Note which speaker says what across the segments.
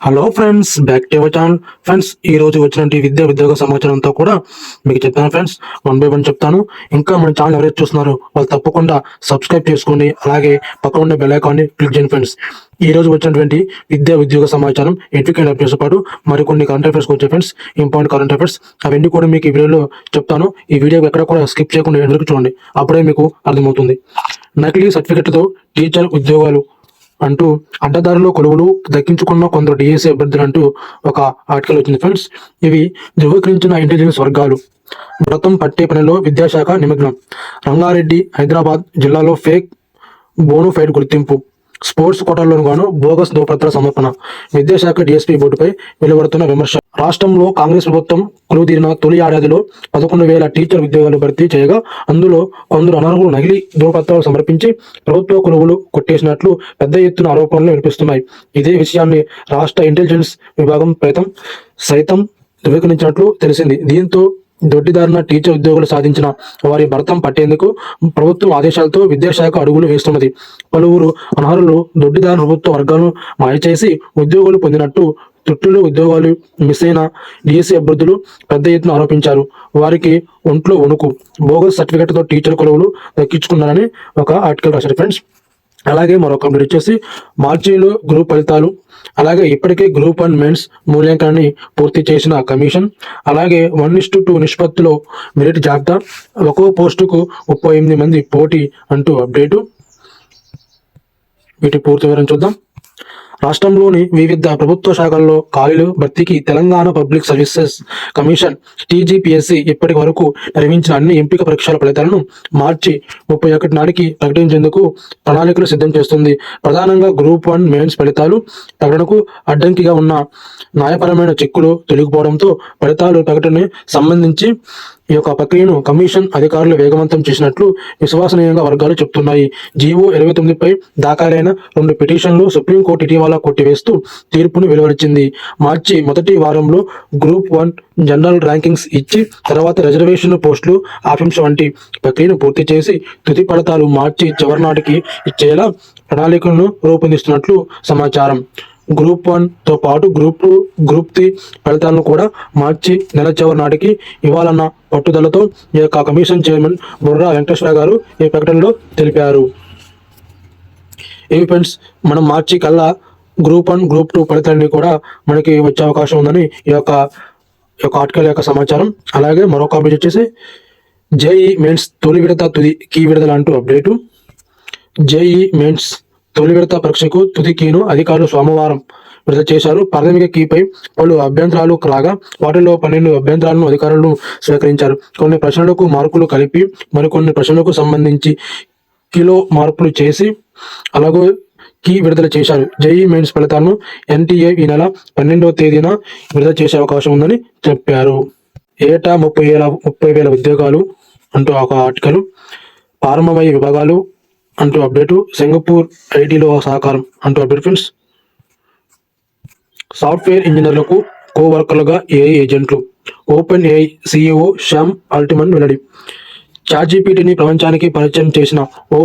Speaker 1: Hello friends back to our channel friends ఈ రోజు వచ్చినటువంటి విద్యా ఉద్యోగ సమాచారం అంతా కూడా మీకు చెప్తాను ఫ్రెండ్స్ వన్ బై వన్ చెప్తాను. ఇంకా మన ఛానల్ ఎవరైతే చూస్తున్నారో వాళ్ళు తప్పకుండా సబ్స్క్రైబ్ చేసుకోండి. అలాగే పక్కన ఉన్న బెల్ ఐకాన్ని క్లిక్ చేయండి ఫ్రెండ్స్ ఈ రోజు వచ్చినటువంటి విద్యా ఉద్యోగ సమాచారం ఎడ్యుకేట్ అప్డేట్స్ పాటు మరికొన్ని కరెంట్ అఫైర్స్ వచ్చే ఫ్రెండ్స్ ఇంపార్టెంట్ కరెంట్ అఫైర్స్ అవన్నీ కూడా మీకు ఈ వీడియోలో చెప్తాను. ఈ వీడియో ఎక్కడ కూడా స్కిప్ చేయకుండా ఎండ్ చూడండి. అప్పుడే మీకు అర్థమవుతుంది. నకిలీ సర్టిఫికెట్తో టీచర్ ఉద్యోగాలు అంటూ అడ్డదారిలో కొలువులు దక్కించుకున్న కొందరు డిఎస్సీ అభ్యర్థులు అంటూ ఒక ఆర్టికల్ వచ్చింది. ఫ్రెండ్స్ ఇవి ధృవీకరించిన ఇంటెలిజెన్స్ వర్గాలు. వ్రతం పట్టే పనిలో విద్యాశాఖ నిమగ్నం. రంగారెడ్డి హైదరాబాద్ జిల్లాలో ఫేక్ బోనోఫైడ్ గుర్తింపు. స్పోర్ట్స్ కోటాల్లోను గాను బోగస్ ధ్రువపత్ర సమర్పణ. విద్యాశాఖ డిఎస్పీ బోర్డుపై వెలువడుతున్న విమర్శ. రాష్ట్రంలో కాంగ్రెస్ ప్రభుత్వం కులుదీరిన తొలి ఏడాదిలో పదకొండు వేల టీచర్ ఉద్యోగాలు భర్తీ చేయగా అందులో కొందరు అనర్హులు నకిలీ ధ్రువపత్రాలు సమర్పించి ప్రభుత్వ కొలువులు కొట్టేసినట్లు పెద్ద ఎత్తున ఆరోపణలు వినిపిస్తున్నాయి. ఇదే విషయాన్ని రాష్ట్ర ఇంటెలిజెన్స్ విభాగం ప్రయత్నం సైతం ధృవీకరించినట్లు తెలిసింది. దీంతో దొడ్డిదారున టీచర్ ఉద్యోగులు సాధించిన వారి భర్తం పట్టేందుకు ప్రభుత్వం ఆదేశాలతో విద్యాశాఖ అడుగులు వేస్తున్నది. పలువురు అనర్హులు దొడ్డిదారిన ప్రభుత్వ వర్గాలను మాయచేసి ఉద్యోగులు పొందినట్టు తుట్టులు ఉద్యోగాలు మిస్ అయిన డిఎస్సీ అభ్యర్థులు పెద్ద ఎత్తున ఆరోపించారు. వారికి ఒంట్లో వణుకు. బోగస్ సర్టిఫికెట్తో టీచర్ కొలువులు దక్కించుకున్నారని ఒక ఆర్టికల్ రాశారు. ఫ్రెండ్స్ అలాగే మరొక అప్డేట్ వచ్చేసి మార్చిలో గ్రూప్ ఫలితాలు అలాగే ఇప్పటికే గ్రూప్ వన్ మెన్స్ మూల్యాంకనాన్ని పూర్తి చేసిన కమిషన్ అలాగే వన్ ఇస్ టూ నిష్పత్తిలో మెరిట్ జాబితా ఒక్కో పోస్టుకు ముప్పై ఎనిమిది మంది పోటీ అంటూ అప్డేటు. వీటి పూర్తి వివరం చూద్దాం. రాష్ట్రంలోని వివిధ ప్రభుత్వ శాఖల్లో ఖాళీలు భర్తీకి Telangana public services commission TGPSC ఇప్పటి వరకు నిర్వహించిన అన్ని ఎంపిక పరీక్షల ఫలితాలను మార్చి ముప్పై ఒకటి నాటికి ప్రకటించేందుకు ప్రణాళికలు సిద్ధం చేస్తుంది. ప్రధానంగా గ్రూప్ వన్ మెయిన్స్ ఫలితాలు ప్రకటనకు అడ్డంకిగా ఉన్న న్యాయపరమైన చిక్కులు తొలగిపోవడంతో ఫలితాలు ప్రకటన సంబంధించి ఈ యొక్క ప్రక్రియను కమిషన్ అధికారులు వేగవంతం చేసినట్లు విశ్వసనీయంగా వర్గాలు చెబుతున్నాయి జీవో ఇరవై తొమ్మిదిపై దాఖలైన రెండు పిటిషన్లు సుప్రీంకోర్టు ఇటీవల కొట్టివేస్తూ తీర్పును వెలువరించింది. మార్చి మొదటి వారంలో గ్రూప్ వన్ జనరల్ ర్యాంకింగ్స్ ఇచ్చి తర్వాత రిజర్వేషన్ పోస్టులు ఆఫింస్ వంటి ప్రక్రియను పూర్తి చేసి తుది ఫలితాలు మార్చి చివరి నాటికి ఇచ్చేలా ప్రణాళికలను రూపొందిస్తున్నట్లు సమాచారం. గ్రూప్ వన్తో పాటు గ్రూప్ టూ గ్రూప్ త్రీ ఫలితాలను కూడా మార్చి నెల చివరి నాటికి ఇవ్వాలన్న పట్టుదలతో ఈ యొక్క కమిషన్ చైర్మన్ బుర్రా వెంకటేశ్వర గారు ఈ ప్రకటనలో తెలిపారు. ఇవి ఫ్రెండ్స్ మనం మార్చి కల్లా గ్రూప్ వన్ గ్రూప్ టూ ఫలితాన్ని కూడా మనకి వచ్చే అవకాశం ఉందని ఈ యొక్క ఈ యొక్క ఆర్టికల్ యొక్క సమాచారం. అలాగే మరొక అప్డేట్ వచ్చేసి జేఈ మెయిన్స్ తొలి విడత తుది కీ విడుదల అంటూ అప్డేటు. జేఈ మెయిన్స్ తొలి విడత పరీక్షకు తుది కీను అధికారులు సోమవారం విడుదల చేశారు. ప్రాథమిక కీపై పలు అభ్యంతరాలు రాగా వాటిలో పన్నెండు అభ్యంతరాలను అధికారులు స్వీకరించారు. కొన్ని ప్రశ్నలకు మార్కులు కలిపి మరికొన్ని ప్రశ్నలకు సంబంధించి కిలో మార్పులు చేసి అలాగే కీ విడుదల చేశారు. జేఈ మెయిన్స్ ఫలితాలను ఎన్టీఏ ఈ నెల పన్నెండవ తేదీన విడుదల చేసే అవకాశం ఉందని చెప్పారు. ఏటా ముప్పై వేల ముప్పై వేల ఉద్యోగాలు అంటూ ఒక ఆర్టికల్ ప్రారంభమయ్యే విభాగాలు అంటూ అప్డేటు. సింగపూర్ ఐటీలో సహకారం అంటూ అప్డేట్ ఫ్రెండ్స్. సాఫ్ట్వేర్ ఇంజనీర్లకు కోవర్కర్లుగా ఏఐ ఏజెంట్లు. Open AI CEO Sam Altman వెల్లడి. చార్జీపీటీని ప్రపంచానికి పరిచయం చేసిన ఓ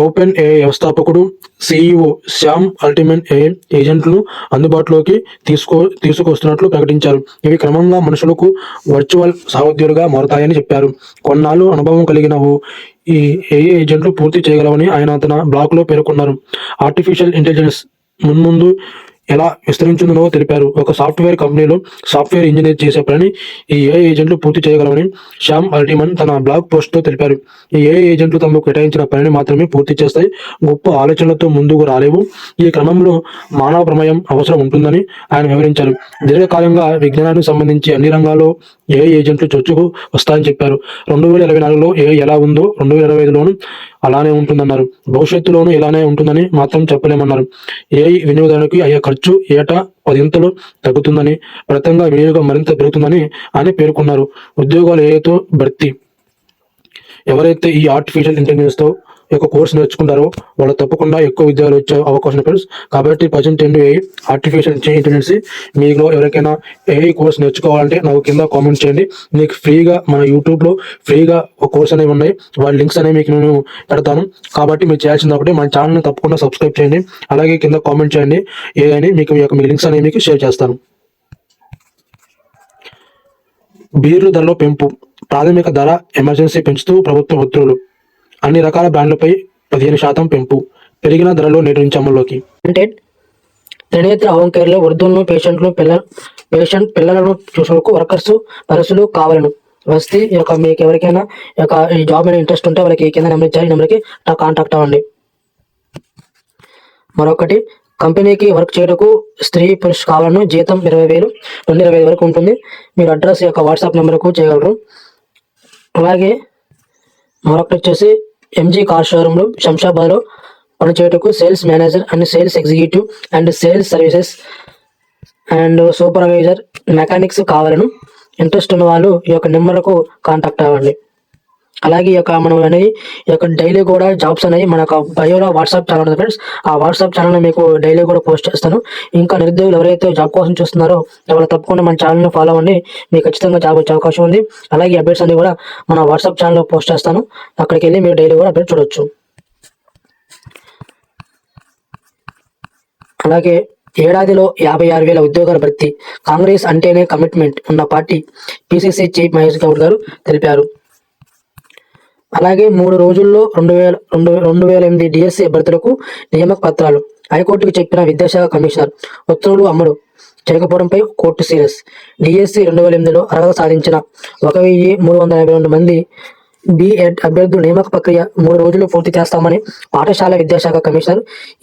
Speaker 1: ఓపెన్ ఏ వ్యవస్థాపకుడు సిఇఓ శ్యామ్ అల్టిమేట్ ఏ ఏజెంట్లు అందుబాటులోకి తీసుకో తీసుకొస్తున్నట్లు ప్రకటించారు. ఇవి క్రమంగా మనుషులకు వర్చువల్ సహోద్యోగులుగా మారుతాయని చెప్పారు. కొన్నాళ్ళు అనుభవం కలిగిన ఓ ఈ ఏఏ ఏజెంట్లు పూర్తి చేయగలవని ఆయన తన బ్లాగ్లో పేర్కొన్నారు. ఆర్టిఫిషియల్ ఇంటెలిజెన్స్ మున్ముందు ఎలా విస్తరించిందో తెలిపారు. ఒక సాఫ్ట్వేర్ కంపెనీలో సాఫ్ట్వేర్ ఇంజనీర్ చేసే పనిని ఈ ఏఐ ఏజెంట్లు పూర్తి చేయగలమని శ్యామ్ అల్టిమన్ తన బ్లాగ్ పోస్ట్లో తెలిపారు. ఈ ఏఐ ఏజెంట్లు తమకు కేటాయించిన పనిని మాత్రమే పూర్తి చేస్తాయి. గొప్ప ఆలోచనలతో ముందుకు రాలేవు. ఈ క్రమంలో మానవ ప్రమేయం అవసరం ఉంటుందని ఆయన వివరించారు. దీర్ఘకాలంగా విజ్ఞానానికి సంబంధించి అన్ని రంగాల్లో ఏఐ ఏజెంట్లు చొచ్చుకు వస్తాయని చెప్పారు. రెండు వేల ఇరవై నాలుగులో ఏఐ ఎలా ఉందో రెండు వేల ఇరవై ఐదులోనూ అలానే ఉంటుందన్నారు. భవిష్యత్తులోనూ ఇలానే ఉంటుందని మాత్రం చెప్పలేమన్నారు. ఏఐ వినియోగదారునికి అయ్యే ఖర్చు ఏటా పదింతలు తగ్గుతుందని ఫలితంగా వినియోగం మరింత పెరుగుతుందని ఆయన పేర్కొన్నారు. ఉద్యోగాలు ఏతో భర్తీ? ఎవరైతే ఈ ఆర్టిఫిషియల్ ఇంటెలిజెన్స్తో యొక్క కోర్స్ నేర్చుకుంటారో వాళ్ళు తప్పకుండా ఎక్కువ విద్యాలు వచ్చే అవకాశం ఫ్రెండ్స్ కాబట్టి ప్రజెంట్ ఏంటి ఆర్టిఫిషియల్ ఇంటెలిజెన్స్ మీలో ఎవరికైనా ఏఐ కోర్స్ నేర్చుకోవాలంటే నాకు కింద కామెంట్ చేయండి. మీకు ఫ్రీగా మన యూట్యూబ్లో ఫ్రీగా ఒక కోర్స్ అనేవి ఉన్నాయి. వాటి లింక్స్ అనేవి మీకు నేను పెడతాను. కాబట్టి మీరు చేయాల్సింది ఒకటి మన ఛానల్ని తప్పకుండా సబ్స్క్రైబ్ చేయండి. అలాగే కింద కామెంట్ చేయండి. ఏఐ అని మీకు మీ యొక్క మీ లింక్స్ అనేవి మీకు షేర్ చేస్తాను. బీర్లు ధరలో పెంపు ప్రాథమిక ధర ఎమర్జెన్సీ పెంచుతూ ప్రభుత్వ ఉత్తర్వులు అన్ని రకాల బ్రాండ్లపై పదిహేను శాతం పెంపు పెరిగిన ధరలు నేటి నుంచి అమల్లోకి.
Speaker 2: అంటే త్రినేత్ర హోమ్ కేర్లో వృద్ధులను పేషెంట్లు పిల్ల పేషెంట్ పిల్లలను చూసేందుకు వర్కర్స్ నర్సులు కావాలను. వస్తే ఈ యొక్క మీకు ఎవరికైనా ఈ యొక్క ఈ జాబ్ మీద ఇంట్రెస్ట్ ఉంటే వాళ్ళకి కింద నెంబర్ ఇచ్చారు ఈ నెంబర్కి కాంటాక్ట్ అవ్వండి. మరొకటి కంపెనీకి వర్క్ చేయడానికి స్త్రీ పురుష కావాలను జీతం ఇరవై వేలు నుండి ఇరవై వరకు ఉంటుంది. మీరు అడ్రస్ యొక్క వాట్సాప్ నెంబర్కు చేయగలరు. అలాగే మరొకటి వచ్చేసి ఎంజీ కార్ షోరూంలో శంషాబాద్లో పనిచేయటకు sales manager and sales executive and sales services and supervisor mechanics కావాలను. Interest ఉన్న వాళ్ళు ఈ యొక్క నెంబర్కు కాంటాక్ట్ అవ్వండి. అలాగే ఈ యొక్క మనం అనేది ఈ యొక్క డైలీ కూడా జాబ్స్ అనేవి మన యొక్క బయోలో వాట్సాప్ ఛానల్ ఉంది ఫ్రెండ్స్ ఆ వాట్సాప్ ఛానల్ మీకు డైలీ కూడా పోస్ట్ చేస్తాను. ఇంకా నిరుద్యోగులు ఎవరైతే జాబ్ కోసం చూస్తున్నారో ఎవరు తప్పకుండా మన ఛానల్ని ఫాలో అవ్వండి. మీకు ఖచ్చితంగా జాబ్ వచ్చే అవకాశం ఉంది. అలాగే అప్డేట్స్ అన్ని కూడా మన వాట్సాప్ ఛానల్లో పోస్ట్ చేస్తాను. అక్కడికి వెళ్ళి మీరు డైలీ కూడా అప్డేట్ చూడొచ్చు. అలాగే ఏడాదిలో యాభై ఆరు వేల ఉద్యోగాల భర్తీ. కాంగ్రెస్ అంటేనే కమిట్మెంట్ ఉన్న party. PCC chief Mahesh Goud గారు తెలిపారు. అలాగే మూడు రోజుల్లో రెండు వేల రెండు రెండు వేల ఎనిమిది డిఎస్సి అభ్యర్థులకు నియామక పత్రాలు. హైకోర్టుకు చెప్పిన విద్యాశాఖ కమిషనర్ ఉత్తర్వులు అమలు చేయకపోవడంపై కోర్టు సీరియస్. డిఎస్సి రెండు వేల ఎనిమిదిలో అర్హత సాధించిన ఒక వెయ్యి మూడు వందల యాభై రెండు మంది బిఎడ్ అభ్యర్థుల నియామక ప్రక్రియ మూడు రోజులు పూర్తి చేస్తామని పాఠశాల విద్యాశాఖ కమిషనర్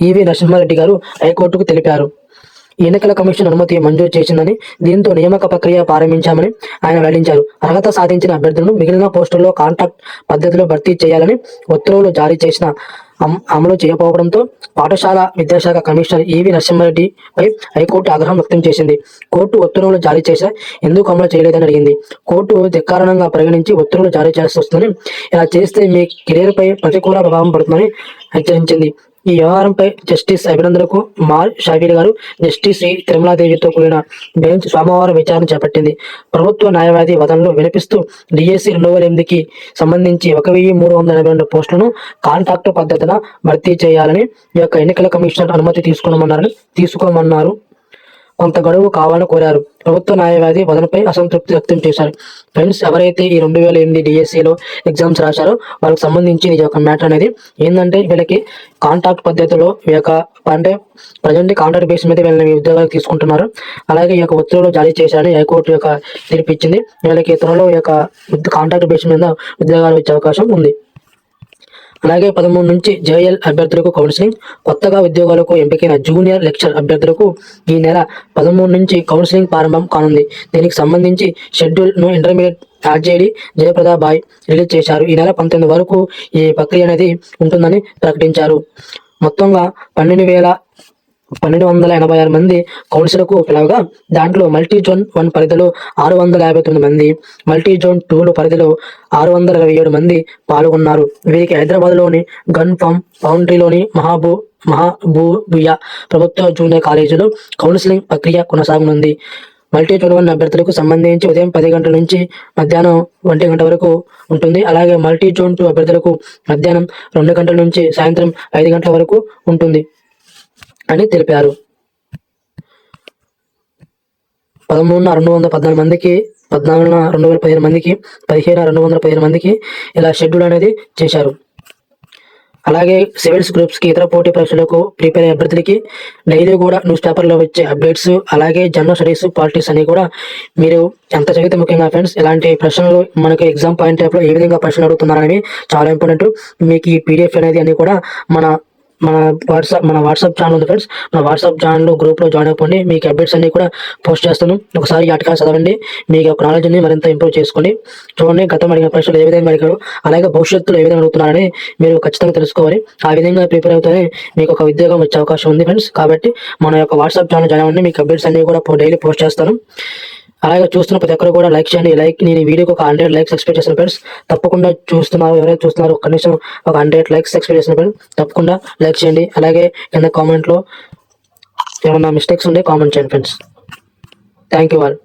Speaker 2: ఈవి నరసింహారెడ్డి గారు హైకోర్టుకు తెలిపారు. ఎన్నికల కమిషన్ అనుమతి మంజూరు చేసిందని దీంతో నియామక ప్రక్రియ ప్రారంభించామని ఆయన వెల్లడించారు. అర్హత సాధించిన అభ్యర్థులను మిగిలిన పోస్టుల్లో కాంట్రాక్ట్ పద్ధతిలో భర్తీ చేయాలని ఉత్తర్వులు జారీ చేసిన అమలు చేయకపోవడంతో పాఠశాల విద్యాశాఖ కమిషనర్ ఈవి నరసింహారెడ్డిపై హైకోర్టు ఆగ్రహం వ్యక్తం చేసింది. కోర్టు ఉత్తర్వులు జారీ చేసా ఎందుకు అమలు చేయలేదని అడిగింది. కోర్టు ధిక్కారణంగా పరిగణించి ఉత్తర్వులు జారీ చేయాల్సి వస్తుందని ఇలా చేస్తే మీ కెరీర్పై ప్రతికూల ప్రభావం పడుతుందని హెచ్చరించింది. ఈ వ్యవహారంపై జస్టిస్ అభినందనకు మార్ షాఫీ గారు జస్టిస్ శ్రీ తిరుమలాదేవితో కూడిన బెంచ్ సోమవారం విచారణ చేపట్టింది. ప్రభుత్వ న్యాయవాది వదనలు వినిపిస్తూ డిఎస్సి రెండు వేల ఎనిమిదికి సంబంధించి ఒక వెయ్యి మూడు వందల ఎనభై రెండు పోస్టులను కాంట్రాక్టు పద్ధతిన భర్తీ చేయాలని ఈ యొక్క ఎన్నికల కమిషనర్ అనుమతి తీసుకోమన్నారని తీసుకోమన్నారు. కొంత గడువు కావాలని కోరారు. ప్రభుత్వ న్యాయవాది వదనపై అసంతృప్తి వ్యక్తం చేశారు. ఫ్రెండ్స్ ఎవరైతే ఈ రెండు వేల ఎనిమిది డిఎస్సిలో ఎగ్జామ్స్ రాశారో వాళ్ళకి సంబంధించి ఇది ఒక మ్యాటర్ అనేది. ఏంటంటే వీళ్ళకి కాంటాక్ట్ పద్ధతిలో ఈ యొక్క అంటే ప్రజెంట్ కాంట్రాక్ట్ బేస్ మీద వీళ్ళని ఉద్యోగాలు తీసుకుంటున్నారు. అలాగే ఈ యొక్క ఉత్తర్వులు జారీ చేశారని హైకోర్టు యొక్క తీర్పు ఇచ్చింది. వీళ్ళకి త్వరలో ఈ యొక్క కాంట్రాక్ట్ బేస్ మీద ఉద్యోగాలు ఇచ్చే అవకాశం ఉంది. అలాగే పదమూడు నుంచి జేఎల్ అభ్యర్థులకు కౌన్సిలింగ్ కొత్తగా ఉద్యోగాలకు ఎంపికైన జూనియర్ లెక్చర్ అభ్యర్థులకు ఈ నెల పదమూడు నుంచి కౌన్సిలింగ్ ప్రారంభం కానుంది. దీనికి సంబంధించి షెడ్యూల్ను intermediate RJD Jayaprada Bai release చేశారు. ఈ నెల పంతొమ్మిది వరకు ఈ ప్రక్రియ అనేది ఉంటుందని ప్రకటించారు. మొత్తంగా పన్నెండు వేల పన్నెండు వందల ఎనభై ఆరు మంది కౌన్సిల్కు పిలవగా దాంట్లో మల్టీ జోన్ వన్ పరిధిలో ఆరు వందల యాభై తొమ్మిది మంది మల్టీ జోన్ టూలు పరిధిలో ఆరు వందల ఇరవై ఏడు మంది పాల్గొన్నారు. వీరికి హైదరాబాద్లోని గన్ ఫామ్ బౌండరీలోని మహాబూ మహాబూబియా ప్రభుత్వ జూనియర్ కాలేజీలో కౌన్సిలింగ్ ప్రక్రియ కొనసాగనుంది. మల్టీ జోన్ వన్ అభ్యర్థులకు సంబంధించి ఉదయం పది గంటల నుంచి మధ్యాహ్నం ఒంటి గంట వరకు ఉంటుంది. అలాగే మల్టీ జోన్ టూ అభ్యర్థులకు మధ్యాహ్నం రెండు గంటల నుంచి సాయంత్రం ఐదు గంటల వరకు ఉంటుంది. అని తెలిపారు. పదమూడున రెండు వందల పద్నాలుగు మందికి పద్నాలుగున రెండు వేల పదిహేను మందికి పదిహేను రెండు వందల పదిహేను మందికి ఇలా షెడ్యూల్ అనేది చేశారు. అలాగే సివిల్స్ గ్రూప్స్కి ఇతర పోటీ పరీక్షలకు ప్రిపేర్ అయ్యే అభ్యర్థులకి డైలీ కూడా న్యూస్ పేపర్లో వచ్చే అప్డేట్స్ అలాగే జనరల్ స్టడీస్ పాలిటిక్స్ అని కూడా మీరు ఎంత చదివితే ముఖ్యంగా ఫ్రెండ్స్ ఇలాంటి ప్రశ్నలు మనకి ఎగ్జామ్ పాయింట్ టైప్లో ఏ విధంగా ప్రశ్నలు అడుగుతున్నారనేవి చాలా ఇంపార్టెంట్. మీకు ఈ పీడిఎఫ్ అనేది అన్ని కూడా మన మన వాట్సాప్ మన వాట్సాప్ ఛానల్ ఉంది ఫ్రెండ్స్ మన వాట్సాప్ ఛానల్ గ్రూప్లో జాయిన్ అయిపోండి మీకు అప్డేట్స్ అన్ని కూడా పోస్ట్ చేస్తాను. ఒకసారి అటకాలు చదవండి. మీకు ఒక నాలెడ్జ్ని మరింత ఇంప్రూవ్ చేసుకోండి. చూడండి గతం అడిగిన ప్రశ్నలు ఏ విధంగా అడిగారు అలాగే భవిష్యత్తులో ఏ విధంగా అడుగుతున్నారని మీరు ఖచ్చితంగా తెలుసుకోవాలి. ఆ విధంగా ప్రిపేర్ అవుతానే మీకు ఒక ఉద్యోగం వచ్చే అవకాశం ఉంది ఫ్రెండ్స్ కాబట్టి మన యొక్క వాట్సాప్ ఛానల్ జాయిన్ అవ్వండి. మీకు అప్డేట్స్ అన్ని కూడా డైలీ పోస్ట్ చేస్తాను. అలాగే చూస్తున్న ప్రతి ఒక్కరు కూడా లైక్ చేయండి. లైక్ నేను ఈ వీడియోకి ఒక హండ్రెడ్ లైక్స్ ఎక్స్పెక్ట్ చేసిన ఫ్రెండ్స్ తప్పకుండా చూస్తున్నారు ఎవరైతే చూస్తున్నారో కనీసం ఒక హండ్రెడ్ లైక్స్ ఎక్స్పెక్ట్ చేసిన ఫ్రెండ్స్ తప్పకుండా లైక్ చేయండి. అలాగే కింద కామెంట్లో ఏమన్నా మిస్టేక్స్ ఉంటే కామెంట్ చేయండి ఫ్రెండ్స్ థ్యాంక్ యూ ఆల్